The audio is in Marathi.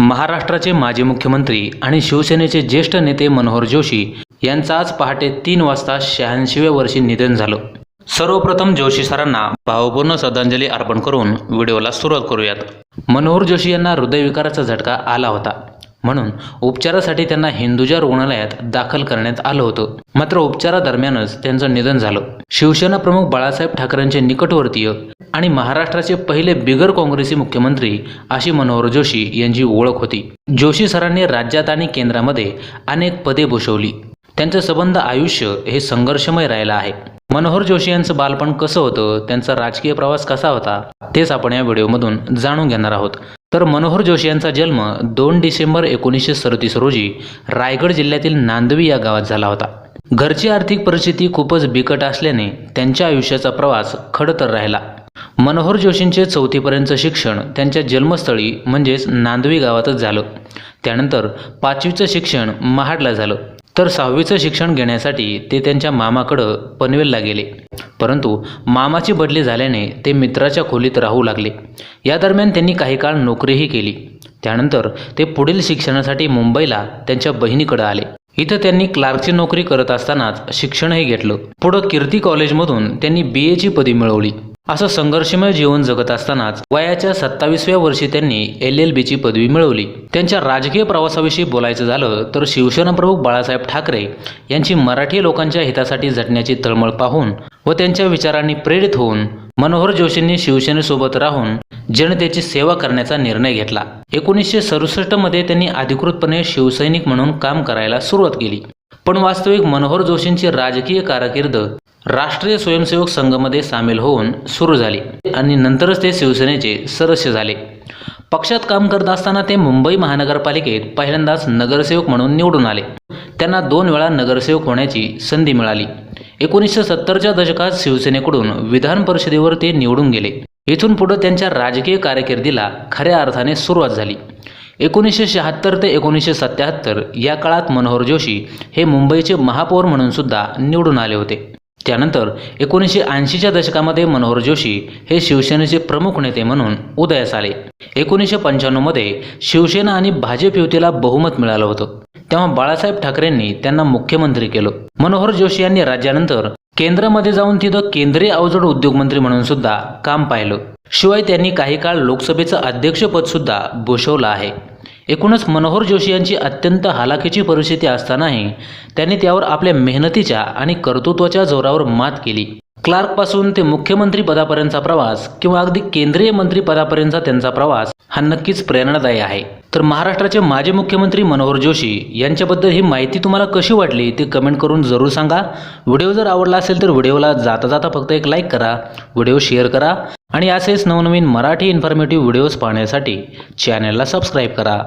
महाराष्ट्राचे माजी मुख्यमंत्री आणि शिवसेनेचे ज्येष्ठ नेते मनोहर जोशी यांचं आज पहाटे तीन वाजता शहाऐंशीव्या वर्षी निधन झालं. सर्वप्रथम जोशी सरांना भावपूर्ण श्रद्धांजली अर्पण करून व्हिडिओला सुरुवात करूयात. मनोहर जोशी यांना हृदयविकाराचा झटका आला होता. म्हणून उपचारासाठी त्यांना हिंदुजा रुग्णालयात दाखल करण्यात आलं होतं. मात्र उपचारादरम्यानच त्यांचं निधन झालं. शिवसेना प्रमुख बाळासाहेब ठाकरेंचे निकटवर्तीय आणि महाराष्ट्राचे पहिले बिगर काँग्रेसी मुख्यमंत्री अशी मनोहर जोशी यांची ओळख होती. जोशी सरांनी राज्यात आणि केंद्रामध्ये अनेक पदे भूषवली. त्यांचं संबंध आयुष्य हे संघर्षमय राहिलं आहे. मनोहर जोशी यांचं बालपण कसं होतं त्यांचा राजकीय प्रवास कसा होता तेच आपण या व्हिडिओमधून जाणून घेणार आहोत. तर मनोहर जोशी यांचा जन्म दोन डिसेंबर एकोणीसशे सदतीस रोजी रायगड जिल्ह्यातील नांदवी या गावात झाला होता. घरची आर्थिक परिस्थिती खूपच बिकट असल्याने त्यांच्या आयुष्याचा प्रवास खडतर राहिला. मनोहर जोशींचे चौथीपर्यंतचं शिक्षण त्यांच्या जन्मस्थळी म्हणजेच नांदवी गावातच झालं. त्यानंतर पाचवीचं शिक्षण महाडला झालं. तर सहावीचं शिक्षण घेण्यासाठी ते त्यांच्या मामाकडं पनवेलला गेले. परंतु मामाची बदली झाल्याने ते मित्राच्या खोलीत राहू लागले. या दरम्यान त्यांनी काही काळ नोकरीही केली. त्यानंतर ते पुढील शिक्षणासाठी मुंबईला त्यांच्या बहिणीकडे आले. इथं त्यांनी क्लार्कची नोकरी करत असतानाच शिक्षणही घेतलं. पुढं कीर्ती कॉलेजमधून त्यांनी बी एची पदवी मिळवली. असं संघर्षमय जीवन जगत असतानाच वयाच्या सत्तावीसव्या वर्षी त्यांनी एल एल बीची पदवी मिळवली. त्यांच्या राजकीय प्रवासाविषयी बोलायचं झालं तर शिवसेना प्रमुख बाळासाहेब ठाकरे यांची मराठी लोकांच्या हितासाठी झटण्याची तळमळ पाहून व त्यांच्या विचारांनी प्रेरित होऊन मनोहर जोशींनी शिवसेनेसोबत राहून जनतेची सेवा करण्याचा निर्णय घेतला. एकोणीसशे सदुसष्टमध्ये त्यांनी अधिकृतपणे शिवसैनिक म्हणून काम करायला सुरुवात केली. पण वास्तविक मनोहर जोशींची राजकीय कारकीर्द राष्ट्रीय स्वयंसेवक संघामध्ये सामील होऊन सुरू झाली आणि नंतरच ते शिवसेनेचे सदस्य झाले. पक्षात काम करत असताना ते मुंबई महानगरपालिकेत पहिल्यांदाच नगरसेवक म्हणून निवडून आले. त्यांना दोन वेळा नगरसेवक होण्याची संधी मिळाली. एकोणीसशे सत्तरच्या दशकात शिवसेनेकडून विधान परिषदेवर ते निवडून गेले. इथून पुढे त्यांच्या राजकीय कारकिर्दीला खऱ्या अर्थाने सुरुवात झाली. एकोणीसशे शहात्तर ते एकोणीसशे सत्याहत्तर या काळात मनोहर जोशी हे मुंबईचे महापौर म्हणून सुद्धा निवडून आले होते. त्यानंतर एकोणीसशे ऐंशीच्या दशकामध्ये मनोहर जोशी हे शिवसेनेचे प्रमुख नेते म्हणून उदयास आले. एकोणीसशे पंच्याण्णवमध्ये शिवसेना आणि भाजप युतीला बहुमत मिळालं होतं. तेव्हा बाळासाहेब ठाकरेंनी त्यांना मुख्यमंत्री केलं. मनोहर जोशी यांनी राज्यानंतर केंद्रामध्ये जाऊन तिथं केंद्रीय अवजड उद्योगमंत्री म्हणून सुद्धा काम पाहिलं. शिवाय त्यांनी काही काळ लोकसभेचं अध्यक्षपद सुद्धा भूषवलं आहे. एकूणच मनोहर जोशी यांची अत्यंत हालाखीची परिस्थिती असतानाही त्यांनी त्यावर आपल्या मेहनतीच्या आणि कर्तृत्वाच्या जोरावर मात केली. क्लार्कपासून ते मुख्यमंत्री पदापर्यंतचा प्रवास किंवा अगदी केंद्रीय मंत्री पदापर्यंतचा त्यांचा प्रवास हा नक्कीच प्रेरणादायी आहे. तर महाराष्ट्राचे माजी मुख्यमंत्री मनोहर जोशी यांच्याबद्दल ही माहिती तुम्हाला कशी वाटली ती कमेंट करून जरूर सांगा. व्हिडिओ जर आवडला असेल तर व्हिडिओला जाता जाता फक्त एक लाईक करा. व्हिडिओ शेअर करा. आणि असेच नवनवीन मराठी इन्फॉर्मेटिव्ह व्हिडिओज पाहण्यासाठी चॅनलला सबस्क्राईब करा.